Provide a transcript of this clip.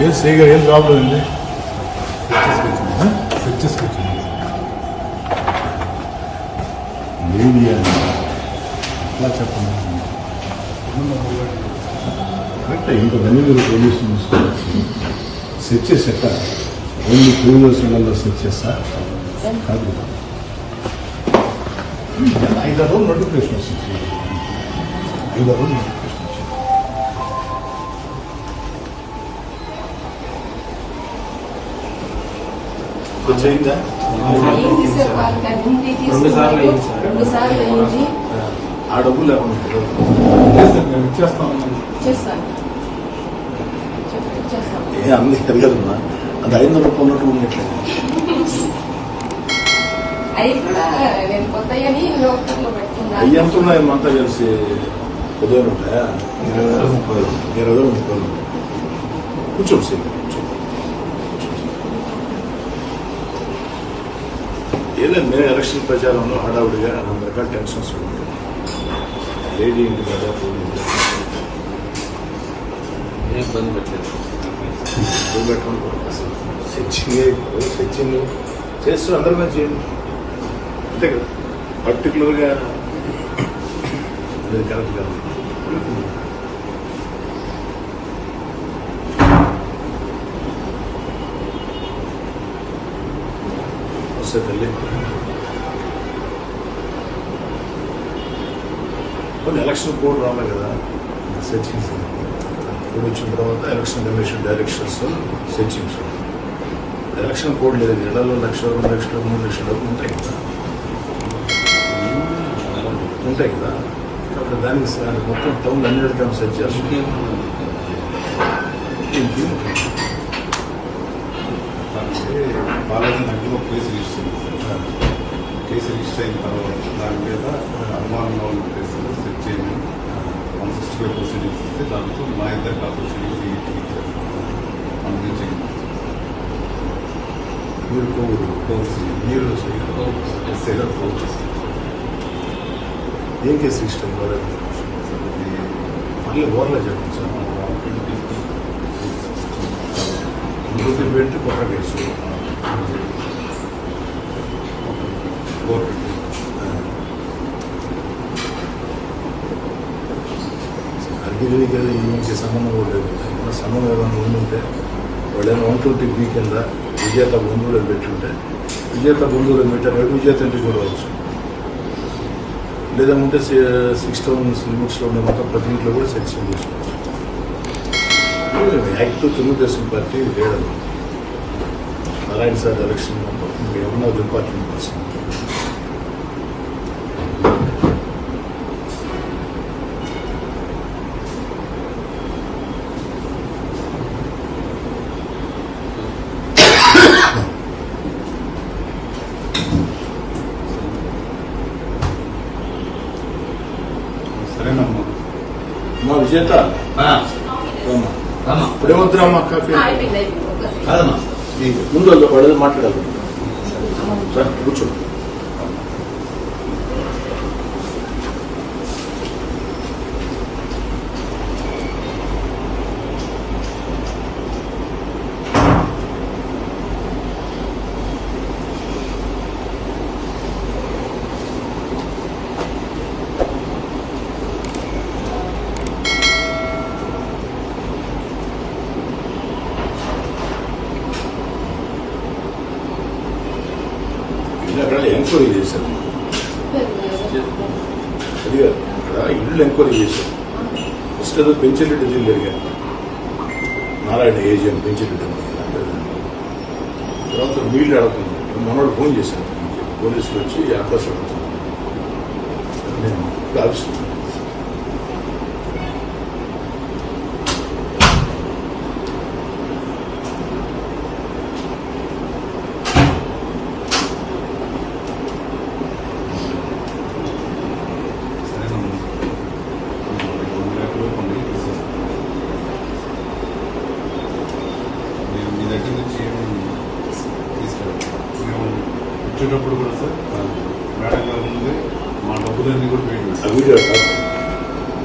ఏం సరిగా ఏం ప్రాబ్లం అండి సెట్ చేసుకొచ్చింది మీడియా చెప్పండి కరెక్ట్ ఇంకా వెనుగరు పోలీసు సెట్ చేసేట ఓన్లీ టూ ఇయర్స్ సెట్ చేస్తా? కాదు. ఐదారు నోటిఫికేషన్ వస్తుంది ఐదారు అయిందా అయింది సార్ వాళ్ళకి అన్ని రెండు సార్లు అయింది సార్. రెండు సార్లు అయింది ఆ డబ్బులు ఏ అది ఐదు రూపాయలు ఉన్నట్టు ఉండట్లేదు అవి కూడా నేను కొత్తయని లోకల్లో పెట్టుకున్నాను అవి ఎంత ఉన్నాయి అంతా కలిసి ఉదయం ఉంటాయా ఇరవై వేల ముప్పై కూర్చోండి సార్ కూర్చోండి ఏం లేదు మేము ఎలక్షన్ ప్రచారంలో హడావుడిగా రెండు రకాల టెన్షన్స్ ఉంటాయి లేడీ ఇంటి కదా ఇబ్బంది పెట్టలేదు. డబ్బులు పెట్టుకుని అసలు సెచ్చింగ్ సెచ్చింగ్ చేస్తూ అందరి మీద చేయండి. అంతే కదా. పర్టికులర్గా అది కరెక్ట్ కాదు. తల్లి. కొన్ని ఎలక్షన్ కోడ్ రాలే కదా. సెర్చింగ్స్ కోడ్ వచ్చిన తర్వాత election commission directions searchings election code లేదు. నెలలో లక్ష రెండు లక్షలు మూడు లక్షల ఉంటాయి కదా. ఉంటాయి కదా. కాబట్టి దానికి మొత్తం టౌన్ అన్నిటికీ సెట్ చేస్తుంది ఇంకేం అంటే బాలాజీ నగర్లో ఒక కేసు రిజిస్టర్ అయింది సార్ కేసు రిజిస్టర్ అయిన తర్వాత దాని మీద అనుమానంగా ఉన్న కేసులు సెట్ చేయమని వన్ సిక్స్టీ ఫైవ్ ప్రొసీడింగ్స్ ఇస్తే దాంతో మా ఇద్దరు ఆ ప్రొసీడింగ్స్ ఇచ్చారు అందుకే మీరు కోవిడ్ మీరు ఎస్ఐ గారు ఫోన్ చేస్తారు ఏం కేసు ఇష్టం కాలేదు సార్ ఇది మళ్ళీ ఓవర్లో చెప్పండి సార్ గుర్తు పెట్టి కొత్త కేసు. కోర్టు అడిగి కదా ఈమెకి సంబంధం కూడా లేదు. ఏమైనా సంబంధం ఏదైనా ఉండుంటే వాళ్ళు ఏమైనా వన్ ట్వంటీ బీ కింద విజేత బంధువులు పెట్టుంటే విజేత బంధువులు పెట్టారు విజేత ఇంటికి కూడా వచ్చు లేదంటే సిక్స్ థౌసండ్ లిమిట్స్లో ఉండే మొత్తం ప్రతి ఇంట్లో కూడా సెక్షన్ చేసుకోవచ్చు. యాక్ట్ తెలుగుదేశం పార్టీ లేడం నారాయణ సార్ ఎలక్షన్ ఏమన్నా డిపార్ట్మెంట్ కోసం సరేనమ్మా మా విజేత రామ్మా. ఇప్పుడేమవుతున్నామ్మా కాఫీ. కాదమ్మా. ముందు వాళ్ళు మాట్లాడాలి. సార్ కూర్చో అక్కడ ఎంక్వైరీ చేశారు. అది అక్కడ ఇల్లు ఎంక్వైరీ చేశారు. ఫస్ట్ ఏదో పెంచిరెడ్డి ఇల్లు జరిగారు. నారాయణ ఏజిఎం పెంచిరెడ్డి తర్వాత వీళ్ళు అడుగుతున్నారు మనోడు ఫోన్ చేశారు. పోలీసులు వచ్చి అడ్రస్ అడుగుతున్నారు నేను ఆఫీస్ సరేనమ్మా వన్ ల్యాక్ కొన్ని తీసేస్తాను మీరు మీ దగ్గర నుంచి ఏమి తీసుకెళ్తారు మేము వచ్చేటప్పుడు కూడా సార్ మేడం గారు ముందే మా డబ్బులన్నీ కూడా పేమెంట్ ఆ